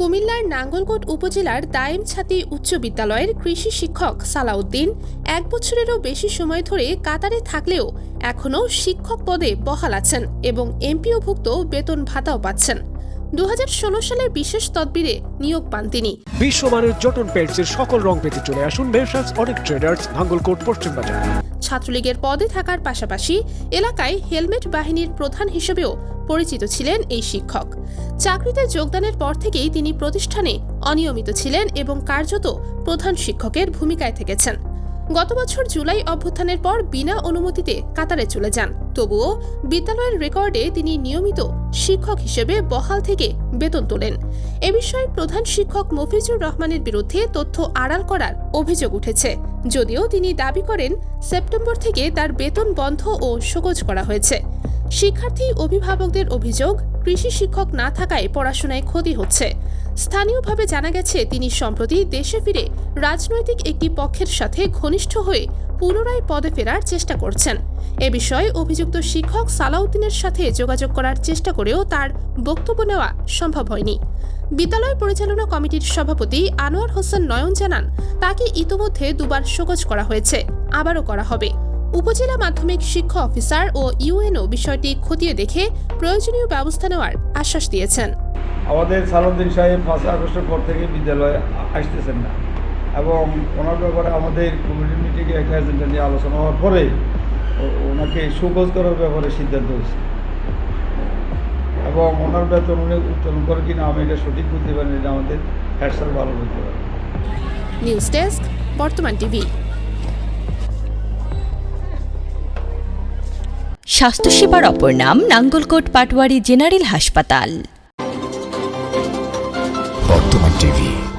কুমিল্লার নাঙ্গলকোট উপজেলার দায়েমছাতি উচ্চ বিদ্যালয়ের কৃষি শিক্ষক সালাউদ্দিন এক বছরেরও বেশি সময় ধরে কাতারে থাকলেও এখনও শিক্ষক পদে বহাল আছেন এবং এমপিওভুক্ত বেতন ভাতাও পাচ্ছেন। দু হাজার ষোলো সালের বিশেষ তদবিরে নিয়োগ পান তিনি। বিশ্বমানের জটন পেন্টসের সকল রং পেতে চলে আসুন। মেশাস অনেক ট্রেডার্স নাঙ্গলকোট পশ্চিম বাজার ছাত্রলীগের পদে থাকার পাশাপাশি এলাকায় হেলমেট বাহিনীর প্রধান হিসেবেও পরিচিত ছিলেন এই শিক্ষক। চাকরিতে যোগদানের পর থেকেই তিনি প্রতিষ্ঠানে অনিয়মিত ছিলেন এবং কার্যত প্রধান শিক্ষকের ভূমিকায় থেকেছেন। গত বছর জুলাই অভ্যুত্থানের পর বিনা অনুমতিতে কাতারে চলে যান। তবুও বিদ্যালয়ের রেকর্ডে তিনি নিয়মিত শিক্ষক হিসেবে বহাল থেকে বেতন তোলেন। এ বিষয়ে প্রধান শিক্ষক মফিজুর রহমানের বিরুদ্ধে তথ্য আড়াল করার অভিযোগ উঠেছে। যদিও তিনি দাবি করেন, সেপ্টেম্বর থেকে তার বেতন বন্ধ ও সগোজ করা হয়েছে। শিক্ষার্থী অভিভাবকদের অভিযোগ, কৃষি শিক্ষক না থাকায় পড়াশোনায় ক্ষতি হচ্ছে। স্থানীয়ভাবে জানা গেছে, তিনি সম্প্রতি দেশে ফিরে রাজনৈতিক একটি পক্ষের সাথে ঘনিষ্ঠ হয়ে পুনরায় পদে ফেরার চেষ্টা করছেন। এ বিষয়ে অভিযুক্ত শিক্ষক সালাউদ্দিনের সাথে যোগাযোগ করার চেষ্টা করেও তার বক্তব্য নেওয়া সম্ভব হয়নি। বিদ্যালয় পরিচালনা কমিটির সভাপতি আনোয়ার হোসেন নয়ন জানান, তাকে ইতোমধ্যে দুবার শোকজ করা হয়েছে, আবারও করা হবে। উপজেলা মাধ্যমিক শিক্ষা অফিসার ও ইউএনও বিষয়টি খতিয়ে দেখে প্রয়োজনীয় ব্যবস্থা নেওয়ার আশ্বাস দিয়েছেন। আমাদের সালাউদ্দিন সাহেব পাঁচ আগস্টের পর থেকে বিদ্যালয়ে আসতেছেন না। এবং ওনার ব্যাপারে আমাদের কমিটি মিটিংয়ে একটা এজেন্ডা নিয়ে আলোচনা হওয়ার পরে ওনাকে সুখোজ করার ব্যাপারে সিদ্ধান্ত হয়েছে। এবং ওনার বেতন উনি উত্তোলন করে কিনা আমি এটা সঠিক বুঝতে পারিনি এটা আমাদের হেড স্যার ভালো বুঝতে পারেন নিউজ ডেস্ক বর্তমান টিভি স্বাস্থ্যসেবার অপর নাম নাঙ্গলকোট পাটওয়ারি জেনারেল হাসপাতাল। বর্তমান টিভি